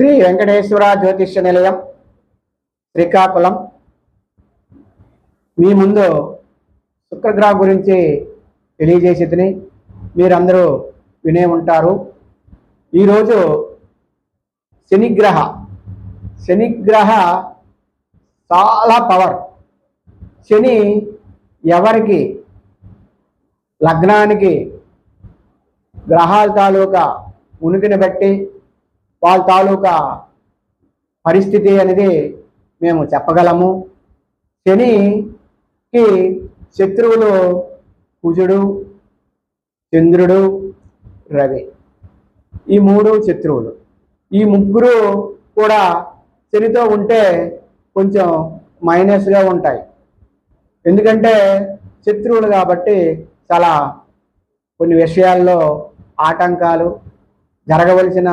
శ్రీ వెంకటేశ్వర జ్యోతిష్య నిలయం శ్రీకాకుళం. మీ ముందు శుక్రగ్రహం గురించి తెలియజేసినదిని మీరందరూ వినే ఉంటారు. ఈరోజు శనిగ్రహ. శనిగ్రహ చాలా పవర్. శని ఎవరికి? లగ్నానికి గ్రహాల తాలూకా ఉనికిని బట్టి వాళ్ళ తాలూకా పరిస్థితి అనేది మేము చెప్పగలము. శనికి శత్రువులు కుజుడు చంద్రుడు రవి ఈ మూడు శత్రువులు. ఈ ముగ్గురు కూడా శనితో ఉంటే కొంచెం మైనస్గా ఉంటాయి. ఎందుకంటే శత్రువులు కాబట్టి చాలా కొన్ని విషయాల్లో ఆటంకాలు జరగవలసిన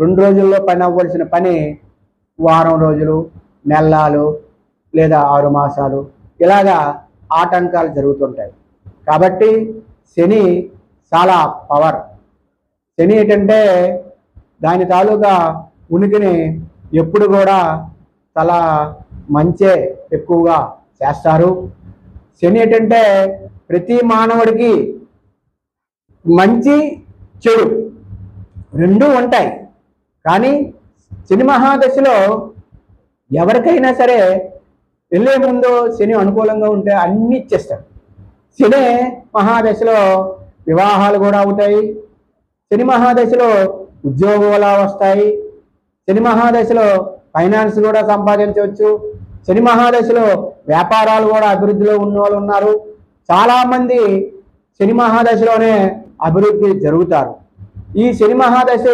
రెండు రోజుల్లో పని అవ్వాల్సిన పని వారం రోజులు నెలలు లేదా ఆరు మాసాలు. ఇలాగా ఆటంకాలు జరుగుతుంటాయి. కాబట్టి శని చాలా పవర్. శని ఏంటంటే దాని తాలూకా ఉనికిని ఎప్పుడు కూడా చాలా మంచే ఎక్కువగా చేస్తారు. శని ఏంటంటే ప్రతి మానవుడికి మంచి చెడు రెండూ ఉంటాయి. కానీ శని మహాదశలో ఎవరికైనా సరే వెళ్ళే ముందు శని అనుకూలంగా ఉంటే అన్ని ఇచ్చేస్తాడు. శని మహాదశలో వివాహాలు కూడా అవుతాయి. శని మహాదశలో ఉద్యోగాలు వస్తాయి. శని మహాదశలో ఫైనాన్స్ కూడా సంపాదించవచ్చు. శని మహాదశలో వ్యాపారాలు కూడా అభివృద్ధిలో ఉన్న వాళ్ళు ఉన్నారు. చాలామంది శని మహాదశలోనే అభివృద్ధి జరుగుతారు. ఈ శని మహాదశ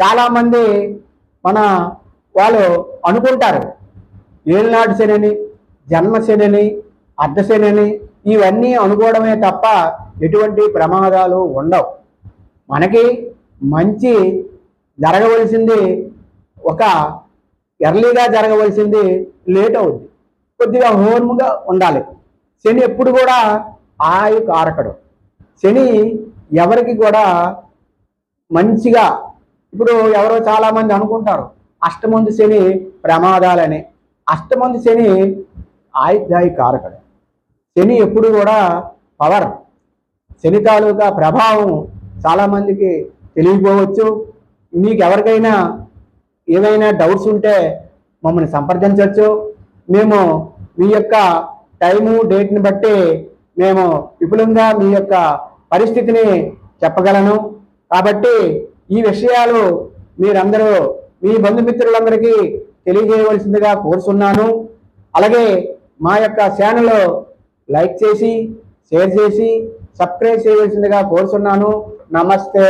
చాలామంది మన వాళ్ళు అనుకుంటారు. ఏళ్ళనాటి శనిని జన్మ శనిని ఇవన్నీ అనుకోవడమే తప్ప ఎటువంటి ప్రమాదాలు ఉండవు. మనకి మంచి జరగవలసింది ఒక ఎర్లీగా జరగవలసింది లేట్ అవుద్ది. కొద్దిగా హోమ్గా ఉండాలి. శని ఎప్పుడు కూడా ఆయు కారకడు శని ఎవరికి కూడా మంచిగా. ఇప్పుడు ఎవరో చాలా మంది అనుకుంటారు అష్టమంది శని ప్రమాదాలని. అష్టమంది శని ఆయుధ్యాయి కారకుడు శని ఎప్పుడు కూడా పవర్. శని తాలూకా ప్రభావం చాలామందికి తెలియకపోవచ్చు. మీకు ఎవరికైనా ఏదైనా డౌట్స్ ఉంటే మమ్మల్ని సంప్రదించవచ్చు. మేము మీ యొక్క టైము డేట్ని బట్టి మేము విపులంగా మీ యొక్క పరిస్థితిని చెప్పగలను. కాబట్టి ఈ విషయాలు మీరందరూ మీ బంధుమిత్రులందరికీ తెలియజేయవలసిందిగా కోరుతున్నాను అలాగే మా యొక్క ఛానల్ లైక్ చేసి షేర్ చేసి సబ్స్క్రైబ్ చేయవలసిందిగా కోరుతున్నాను నమస్తే.